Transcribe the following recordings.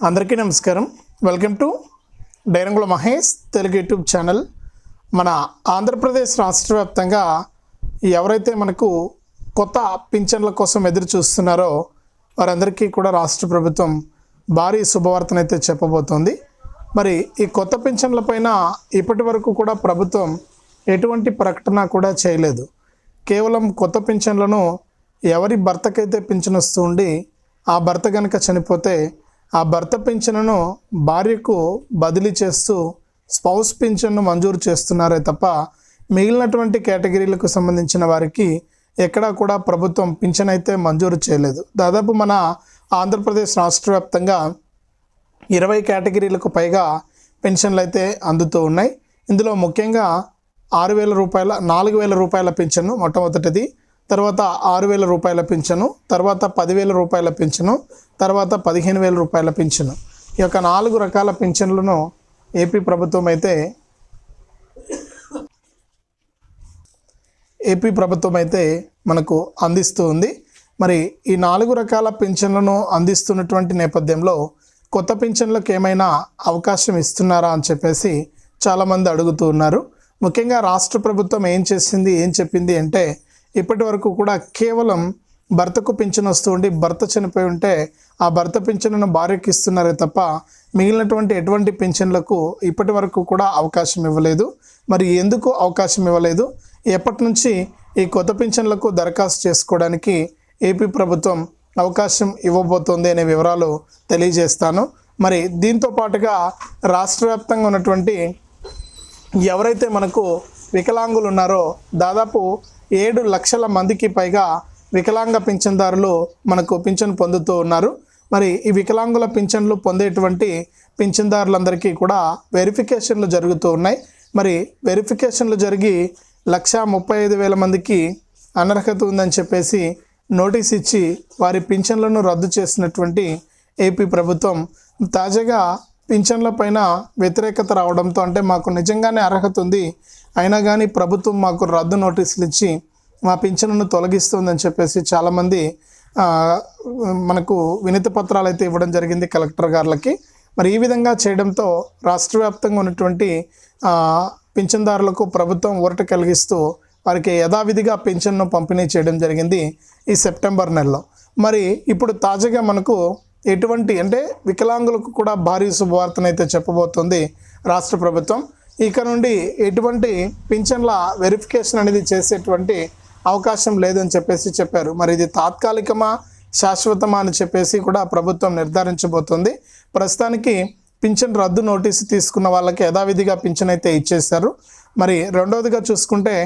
అందరికీ నమస్కారం. Welcome to Dairangula Mahesh Telugu YouTube channel. మన ఆంధ్రప్రదేశ్ రాష్ట్ర వ్యాప్తంగా ఎవరైతే మనకు కొత్త పింఛన్ల కోసం ఎదురు చూస్తున్నారో వారందరికీ కూడా రాష్ట్ర ప్రభుత్వం భారీ శుభవార్తనైతే చెప్పబోతోంది. మరి ఈ కొత్త పింఛన్లపైన ఇప్పటి వరకు కూడా ప్రభుత్వం ఎటువంటి ప్రకటన కూడా చేయలేదు. కేవలం కొత్త పింఛన్లను ఎవరి భర్తకైతే పింఛన్ వస్తూ ఉండి ఆ భర్త కనుక చనిపోతే ఆ భర్త పింఛన్ను భార్యకు బదిలీ చేస్తూ స్పౌస్ పింఛన్ను మంజూరు చేస్తున్నారే తప్ప మిగిలినటువంటి కేటగిరీలకు సంబంధించిన వారికి ఎక్కడా కూడా ప్రభుత్వం పింఛన్ అయితే మంజూరు చేయలేదు. దాదాపు మన ఆంధ్రప్రదేశ్ రాష్ట్ర వ్యాప్తంగా ఇరవై కేటగిరీలకు పైగా పెన్షన్లు అయితే అందుతూ ఉన్నాయి. ఇందులో ముఖ్యంగా ఆరు వేల రూపాయల నాలుగు వేల రూపాయల పింఛను మొట్టమొదటిది. తర్వాత ఆరు వేల రూపాయల పింఛను తర్వాత పదివేల రూపాయల పింఛను తర్వాత పదిహేను వేల రూపాయల పింఛను. ఈ యొక్క నాలుగు రకాల పింఛన్లను ఏపీ ప్రభుత్వం అయితే ఏపీ ప్రభుత్వం అయితే మనకు అందిస్తూ ఉంది. మరి ఈ నాలుగు రకాల పింఛన్లను అందిస్తున్నటువంటి నేపథ్యంలో కొత్త పింఛన్లకు ఏమైనా అవకాశం ఇస్తున్నారా అని చెప్పేసి చాలామంది అడుగుతూ ఉన్నారు. ముఖ్యంగా రాష్ట్ర ప్రభుత్వం ఏం చేసింది ఏం చెప్పింది అంటే ఇప్పటి వరకు కూడా కేవలం భర్తకు పింఛను వస్తూ ఉండి భర్త చనిపోయి ఉంటే ఆ భర్త పింఛన్ను భార్యకి ఇస్తున్నారే తప్ప మిగిలినటువంటి ఎటువంటి పింఛన్లకు ఇప్పటి వరకు కూడా అవకాశం ఇవ్వలేదు. మరి ఎందుకు అవకాశం ఇవ్వలేదు? ఎప్పటి నుంచి ఈ కొత్త పింఛన్లకు దరఖాస్తు చేసుకోవడానికి ఏపీ ప్రభుత్వం అవకాశం ఇవ్వబోతోంది అనే వివరాలు తెలియజేస్తాను. మరి దీంతో పాటుగా రాష్ట్ర వ్యాప్తంగా ఉన్నటువంటి ఎవరైతే మనకు వికలాంగులు ఉన్నారో దాదాపు ఏడు లక్షల మందికి పైగా వికలాంగ పింఛన్దారులు మనకు పింఛన్ పొందుతూ ఉన్నారు. మరి ఈ వికలాంగుల పింఛన్లు పొందేటువంటి పింఛన్దారులందరికీ కూడా వెరిఫికేషన్లు జరుగుతూ ఉన్నాయి. మరి వెరిఫికేషన్లు జరిగి లక్ష ముప్పై ఐదు వేల మందికి అనర్హత ఉందని చెప్పేసి నోటీస్ ఇచ్చి వారి పింఛన్లను రద్దు చేసినటువంటి ఏపీ ప్రభుత్వం తాజాగా పింఛన్ల పైన వ్యతిరేకత రావడంతో అంటే మాకు నిజంగానే అర్హత ఉంది. అయినా కానీ ప్రభుత్వం మాకు రద్దు నోటీసులు ఇచ్చి మా పింఛన్ను తొలగిస్తుందని చెప్పేసి చాలామంది మనకు వినతి పత్రాలు అయితే ఇవ్వడం జరిగింది కలెక్టర్ గారులకి. మరి ఈ విధంగా చేయడంతో రాష్ట్ర వ్యాప్తంగా ఉన్నటువంటి పింఛన్దారులకు ప్రభుత్వం ఊరట కలిగిస్తూ వారికి యథావిధిగా పింఛన్ను పంపిణీ చేయడం జరిగింది ఈ సెప్టెంబర్ నెలలో. మరి ఇప్పుడు తాజాగా మనకు ఎటువంటి అంటే వికలాంగులకు కూడా భారీ శుభవార్తనైతే చెప్పబోతుంది రాష్ట్ర ప్రభుత్వం. ఇక నుండి ఎటువంటి పింఛన్ల వెరిఫికేషన్ అనేది చేసేటువంటి అవకాశం లేదని చెప్పేసి చెప్పారు. మరి ఇది తాత్కాలికమా శాశ్వతమా అని చెప్పేసి కూడా ప్రభుత్వం నిర్ధారించబోతుంది. ప్రస్తుతానికి పింఛన్ రద్దు నోటీసు తీసుకున్న వాళ్ళకి యథావిధిగా పింఛన్ అయితే ఇచ్చేశారు. మరి రెండవదిగా చూసుకుంటే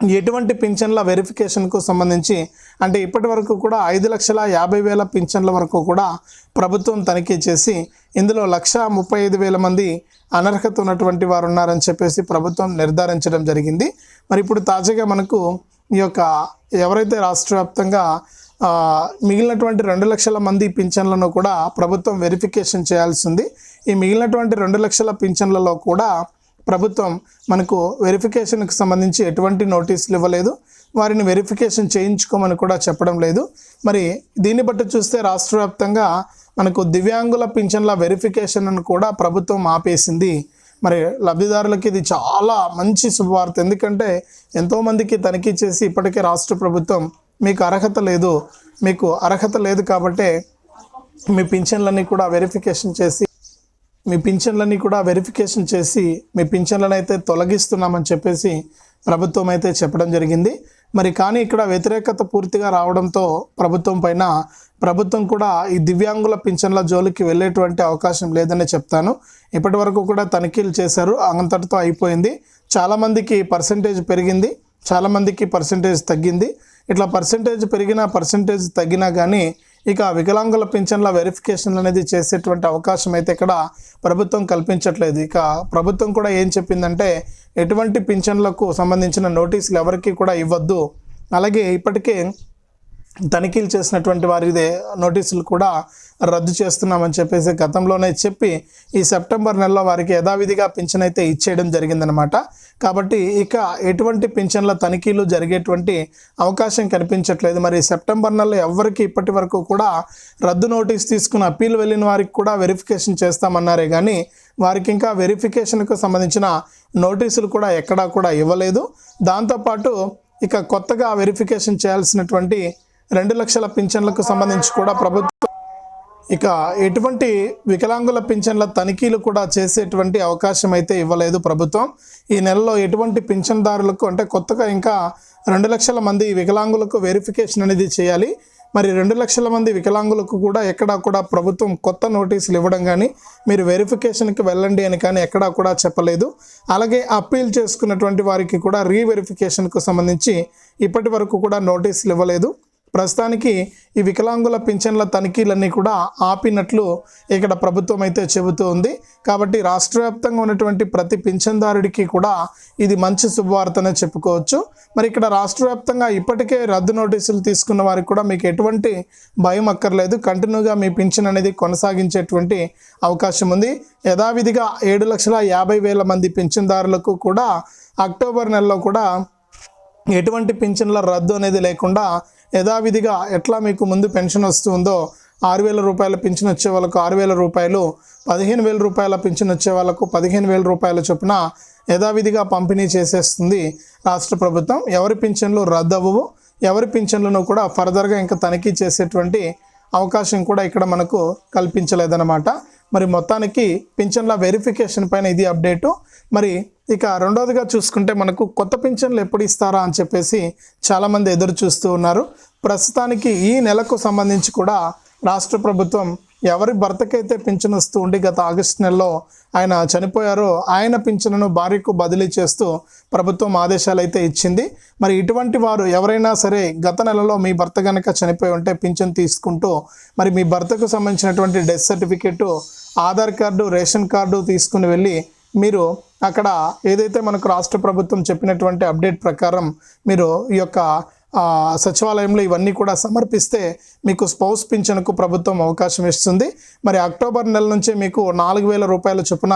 ఎటువంటి పింఛన్ల వెరిఫికేషన్కు సంబంధించి అంటే ఇప్పటి వరకు కూడా ఐదు లక్షల యాభై వేల పింఛన్ల వరకు కూడా ప్రభుత్వం తనిఖీ చేసి ఇందులో లక్ష ముప్పై ఐదు వేల మంది అనర్హత ఉన్నటువంటి వారు ఉన్నారని చెప్పేసి ప్రభుత్వం నిర్ధారించడం జరిగింది. మరి ఇప్పుడు తాజాగా మనకు ఈ యొక్క ఎవరైతే రాష్ట్ర వ్యాప్తంగా మిగిలినటువంటి రెండు లక్షల మంది పింఛన్లను కూడా ప్రభుత్వం వెరిఫికేషన్ చేయాల్సి ఉంది. ఈ మిగిలినటువంటి రెండు లక్షల పింఛన్లలో కూడా ప్రభుత్వం మనకు వెరిఫికేషన్కి సంబంధించి ఎటువంటి నోటీసులు ఇవ్వలేదు. వారిని వెరిఫికేషన్ చేయించుకోమని కూడా చెప్పడం లేదు. మరి దీన్ని బట్టి చూస్తే రాష్ట్ర వ్యాప్తంగా మనకు దివ్యాంగుల పింఛన్ల వెరిఫికేషన్ను కూడా ప్రభుత్వం ఆపేసింది. మరి లబ్ధిదారులకి ఇది చాలా మంచి శుభవార్త. ఎందుకంటే ఎంతోమందికి తనిఖీ చేసి ఇప్పటికే రాష్ట్ర ప్రభుత్వం మీకు అర్హత లేదు. మీకు అర్హత లేదు కాబట్టే మీ పింఛన్లన్నీ కూడా వెరిఫికేషన్ చేసి మీ పింఛన్లన్నీ కూడా వెరిఫికేషన్ చేసి మీ పింఛన్లను అయితే తొలగిస్తున్నామని చెప్పేసి ప్రభుత్వం అయితే చెప్పడం జరిగింది. మరి కానీ ఇక్కడ వ్యతిరేకత పూర్తిగా రావడంతో ప్రభుత్వం పైన ప్రభుత్వం కూడా ఈ దివ్యాంగుల పింఛన్ల జోలికి వెళ్ళేటువంటి అవకాశం లేదని చెప్తాను. ఇప్పటి వరకు కూడా తనిఖీలు చేశారు. అంతటితో అయిపోయింది. చాలామందికి పర్సంటేజ్ పెరిగింది. చాలామందికి పర్సంటేజ్ తగ్గింది. ఇట్లా పర్సంటేజ్ పెరిగినా పర్సంటేజ్ తగ్గినా కానీ ఇక వికలాంగుల పింఛన్ల వెరిఫికేషన్ అనేది చేసేటువంటి అవకాశం అయితే ఇక్కడ ప్రభుత్వం కల్పించట్లేదు. ఇక ప్రభుత్వం కూడా ఏం చెప్పిందంటే ఎటువంటి పింఛన్లకు సంబంధించిన నోటీసులు ఎవరికి కూడా ఇవ్వద్దు. అలాగే ఇప్పటికే తనిఖీలు చేసినటువంటి వారిదే నోటీసులు కూడా రద్దు చేస్తున్నామని చెప్పేసి గతంలోనే చెప్పి ఈ సెప్టెంబర్ నెలలో వారికి యథావిధిగా పింఛన్ అయితే ఇచ్చేయడం జరిగిందనమాట కాబట్టి ఇక ఎటువంటి పింఛన్ల తనిఖీలు జరిగేటువంటి అవకాశం కనిపించట్లేదు. మరి సెప్టెంబర్ నెలలో ఎవరికి ఇప్పటి వరకు కూడా రద్దు నోటీస్ తీసుకుని అప్పీల్ వెళ్ళిన వారికి కూడా వెరిఫికేషన్ చేస్తామన్నారే కానీ వారికి ఇంకా వెరిఫికేషన్కు సంబంధించిన నోటీసులు కూడా ఎక్కడా కూడా ఇవ్వలేదు. దాంతోపాటు ఇక కొత్తగా వెరిఫికేషన్ చేయాల్సినటువంటి రెండు లక్షల పింఛన్లకు సంబంధించి కూడా ప్రభుత్వం ఇక ఎటువంటి వికలాంగుల పింఛన్ల తనిఖీలు కూడా చేసేటువంటి అవకాశం అయితే ఇవ్వలేదు ప్రభుత్వం. ఈ నెలలో ఎటువంటి పింఛన్దారులకు అంటే కొత్తగా ఇంకా రెండు లక్షల మంది వికలాంగులకు వెరిఫికేషన్ అనేది చేయాలి. మరి రెండు లక్షల మంది వికలాంగులకు కూడా ఎక్కడా కూడా ప్రభుత్వం కొత్త నోటీసులు ఇవ్వడం కానీ మీరు వెరిఫికేషన్కి వెళ్ళండి అని కానీ ఎక్కడా కూడా చెప్పలేదు. అలాగే అప్పీల్ చేసుకున్నటువంటి వారికి కూడా రీవెరిఫికేషన్కు సంబంధించి ఇప్పటి వరకు కూడా నోటీసులు ఇవ్వలేదు. ప్రస్తుతానికి ఈ వికలాంగుల పింఛన్ల తనిఖీలన్నీ కూడా ఆపినట్లు ఇక్కడ ప్రభుత్వం అయితే చెబుతూ ఉంది. కాబట్టి రాష్ట్ర వ్యాప్తంగా ఉన్నటువంటి ప్రతి పింఛన్దారుడికి కూడా ఇది మంచి శుభవార్తనే చెప్పుకోవచ్చు. మరి ఇక్కడ రాష్ట్ర వ్యాప్తంగా ఇప్పటికే రద్దు నోటీసులు తీసుకున్న వారికి కూడా మీకు ఎటువంటి భయం అక్కర్లేదు. కంటిన్యూగా మీ పింఛన్ అనేది కొనసాగించేటువంటి అవకాశం ఉంది. యథావిధిగా ఏడు లక్షల యాభై వేల మంది పింఛన్దారులకు కూడా అక్టోబర్ నెలలో కూడా ఎటువంటి పింఛన్ల రద్దు అనేది లేకుండా యథావిధిగా ఎట్లా మీకు ముందు పెన్షన్ వస్తుందో ఆరు వేల రూపాయల పింఛన్ వచ్చే వాళ్ళకు ఆరు వేల రూపాయలు పదిహేను వేల రూపాయల పింఛన్ వచ్చే వాళ్ళకు పదిహేను వేల రూపాయల చొప్పున యథావిధిగా పంపిణీ చేసేస్తుంది రాష్ట్ర ప్రభుత్వం. ఎవరి పింఛన్లు రద్దు ఎవరి పింఛన్లను కూడా ఫర్దర్గా ఇంకా తనిఖీ చేసేటువంటి అవకాశం కూడా ఇక్కడ మనకు కల్పించలేదన్నమాట. మరి మొత్తానికి పింఛన్ల వెరిఫికేషన్ పైన ఇది అప్డేటు మరి ఇక రెండవదిగా చూసుకుంటే మనకు కొత్త పింఛన్లు ఎప్పుడు ఇస్తారా అని చెప్పేసి చాలామంది ఎదురు చూస్తూ ఉన్నారు. ప్రస్తుతానికి ఈ నెలకు సంబంధించి కూడా రాష్ట్ర ప్రభుత్వం ఎవరి భర్తకైతే పింఛన్ వస్తూ ఉండి గత ఆగస్టు నెలలో ఆయన చనిపోయారో ఆయన పింఛన్ను భార్యకు బదిలీ చేస్తూ ప్రభుత్వం ఆదేశాలు అయితే ఇచ్చింది. మరి ఇటువంటి వారు ఎవరైనా సరే గత నెలలో మీ భర్త కనుక చనిపోయి ఉంటే పింఛన్ తీసుకుంటూ మరి మీ భర్తకు సంబంధించినటువంటి death certificate Aadhaar card ration card తీసుకుని వెళ్ళి మీరు అక్కడ ఏదైతే మనకు రాష్ట్ర ప్రభుత్వం చెప్పినటువంటి అప్డేట్ ప్రకారం మీరు ఈ యొక్క సచివాలయంలో ఇవన్నీ కూడా సమర్పిస్తే మీకు స్పౌస్ పింఛన్కు ప్రభుత్వం అవకాశం ఇస్తుంది. మరి అక్టోబర్ నెల నుంచే మీకు నాలుగు వేల రూపాయల చొప్పున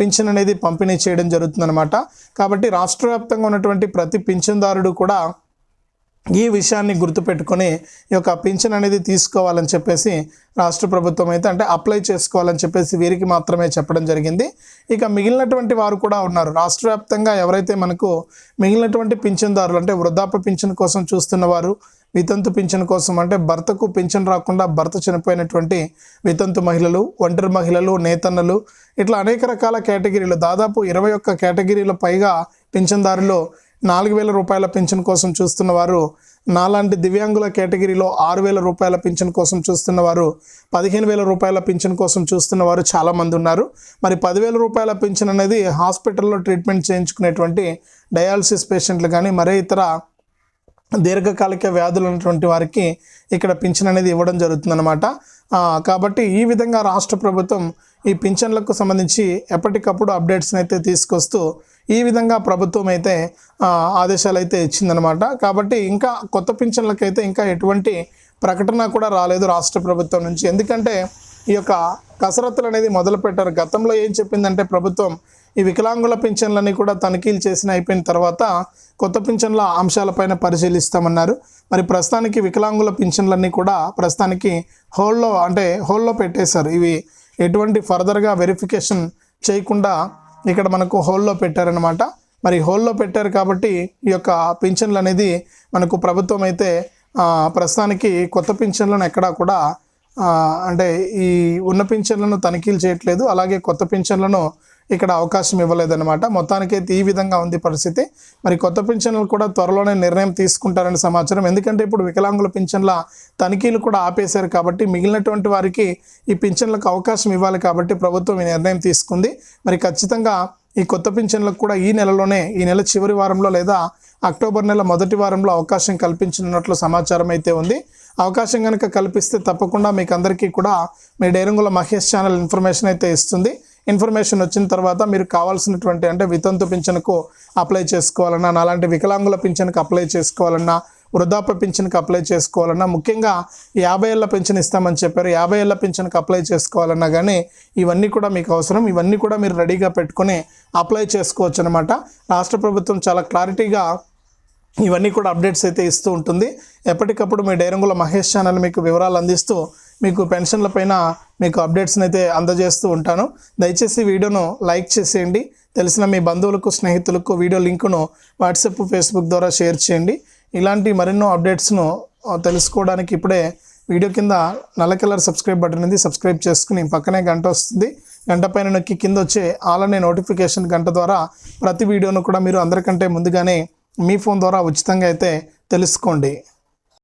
పింఛన్ అనేది పంపిణీ చేయడం జరుగుతుందన్నమాట. కాబట్టి రాష్ట్ర వ్యాప్తంగా ఉన్నటువంటి ప్రతి పింఛన్దారుడు కూడా ఈ విషయాన్ని గుర్తుపెట్టుకొని ఈ యొక్క పింఛన్ అనేది తీసుకోవాలని చెప్పేసి రాష్ట్ర ప్రభుత్వం అయితే అంటే అప్లై చేసుకోవాలని చెప్పేసి వీరికి మాత్రమే చెప్పడం జరిగింది. ఇక మిగిలినటువంటి వారు కూడా ఉన్నారు. రాష్ట్ర వ్యాప్తంగా ఎవరైతే మనకు మిగిలినటువంటి పింఛన్దారులు అంటే వృద్ధాప్య పింఛన్ కోసం చూస్తున్న వారు వితంతు పింఛన్ కోసం అంటే భర్తకు పింఛన్ రాకుండా భర్త చనిపోయినటువంటి వితంతు మహిళలు ఒంటరి మహిళలు నేతన్నలు ఇట్లా అనేక రకాల కేటగిరీలు దాదాపు ఇరవై ఒక్క కేటగిరీల పైగా పింఛన్దారులు నాలుగు వేల రూపాయల పింఛన్ కోసం చూస్తున్న వారు నాలాంటి దివ్యాంగుల కేటగిరీలో ఆరు వేల రూపాయల పింఛన్ కోసం చూస్తున్న వారు పదిహేను వేల రూపాయల పింఛన్ కోసం చూస్తున్న వారు చాలామంది ఉన్నారు. మరి పదివేల రూపాయల పింఛన్ అనేది హాస్పిటల్లో ట్రీట్మెంట్ చేయించుకునేటువంటి డయాలసిస్ పేషెంట్లు కానీ మరే ఇతర దీర్ఘకాలిక వ్యాధులు ఉన్నటువంటి వారికి ఇక్కడ పింఛన్ అనేది ఇవ్వడం జరుగుతుందన్నమాట. కాబట్టి ఈ విధంగా రాష్ట్ర ప్రభుత్వం ఈ పింఛన్లకు సంబంధించి ఎప్పటికప్పుడు అప్డేట్స్ని అయితే తీసుకొస్తూ ఈ విధంగా ప్రభుత్వం అయితే ఆదేశాలు అయితే ఇచ్చిందనమాట కాబట్టి ఇంకా కొత్త పింఛన్లకైతే ఇంకా ఎటువంటి ప్రకటన కూడా రాలేదు రాష్ట్ర ప్రభుత్వం నుంచి. ఎందుకంటే ఈ యొక్క కసరత్తులు అనేది మొదలుపెట్టారు. గతంలో ఏం చెప్పిందంటే ప్రభుత్వం ఈ వికలాంగుల పింఛన్లన్నీ కూడా తనిఖీలు చేసిన అయిపోయిన తర్వాత కొత్త పింఛన్ల అంశాలపైన పరిశీలిస్తామన్నారు. మరి ప్రస్తుతానికి వికలాంగుల పింఛన్లన్నీ కూడా ప్రస్తుతానికి హోల్లో అంటే హోల్లో పెట్టేశారు. ఇవి ఎటువంటి ఫర్దర్గా వెరిఫికేషన్ చేయకుండా ఇక్కడ మనకు హోల్లో పెట్టారనమాట మరి హోల్లో పెట్టారు కాబట్టి ఈ యొక్క పింఛన్లు అనేది మనకు ప్రభుత్వం అయితే ప్రస్తుతానికి కొత్త పింఛన్లను ఎక్కడా కూడా అంటే ఈ ఉన్న పింఛన్లను తనిఖీలు చేయట్లేదు. అలాగే కొత్త పింఛన్లను ఇక్కడ అవకాశం ఇవ్వలేదన్నమాట. మొత్తానికైతే ఈ విధంగా ఉంది పరిస్థితి. మరి కొత్త పింఛన్లు కూడా త్వరలోనే నిర్ణయం తీసుకుంటారని సమాచారం. ఎందుకంటే ఇప్పుడు వికలాంగుల పింఛన్ల తనిఖీలు కూడా ఆపేశారు కాబట్టి మిగిలినటువంటి వారికి ఈ పింఛన్లకు అవకాశం ఇవ్వాలి కాబట్టి ప్రభుత్వం ఈ నిర్ణయం తీసుకుంది. మరి ఖచ్చితంగా ఈ కొత్త పింఛన్లకు కూడా ఈ నెలలోనే ఈ నెల చివరి వారంలో లేదా అక్టోబర్ నెల మొదటి వారంలో అవకాశం కల్పించనున్నట్లు సమాచారం అయితే ఉంది. అవకాశం కనుక కల్పిస్తే తప్పకుండా మీకు అందరికీ కూడా మీ డైరంగుల మహేష్ ఛానల్ ఇన్ఫర్మేషన్ అయితే ఇస్తుంది. ఇన్ఫర్మేషన్ వచ్చిన తర్వాత మీరు కావాల్సినటువంటి అంటే వితంతు పింఛన్కు అప్లై చేసుకోవాలన్నా అలాంటి వికలాంగుల పింఛన్కి అప్లై చేసుకోవాలన్నా వృద్ధాప్య పింఛన్కి అప్లై చేసుకోవాలన్నా ముఖ్యంగా యాభై ఏళ్ళ పింఛన్ ఇస్తామని చెప్పారు. యాభై ఏళ్ళ పింఛన్కి అప్లై చేసుకోవాలన్నా కానీ ఇవన్నీ కూడా మీకు అవసరం. ఇవన్నీ కూడా మీరు రెడీగా పెట్టుకొని అప్లై చేసుకోవచ్చు అనమాట రాష్ట్ర ప్రభుత్వం చాలా క్లారిటీగా ఇవన్నీ కూడా అప్డేట్స్ అయితే ఇస్తూ ఉంటుంది. ఎప్పటికప్పుడు మీ డైరంగుల మహేష్ ఛానల్ మీకు వివరాలు అందిస్తూ మీకు పెన్షన్ల పైన మీకు అప్డేట్స్ని అయితే అందజేస్తూ ఉంటాను. దయచేసి వీడియోను లైక్ చేసేయండి. తెలిసిన మీ బంధువులకు స్నేహితులకు వీడియో లింకును వాట్సాప్ ఫేస్బుక్ ద్వారా షేర్ చేయండి. ఇలాంటి మరెన్నో అప్డేట్స్ను తెలుసుకోవడానికి ఇప్పుడే వీడియో కింద నల్ల కలర్ సబ్స్క్రైబ్ బటన్ అనేది సబ్స్క్రైబ్ చేసుకుని పక్కనే గంట వస్తుంది. గంట పైన నొక్కి కింద వచ్చే ఆల్ అనే నోటిఫికేషన్ గంట ద్వారా ప్రతి వీడియోను కూడా మీరు అందరికంటే ముందుగానే మీ ఫోన్ ద్వారా ఉచితంగా అయితే తెలుసుకోండి.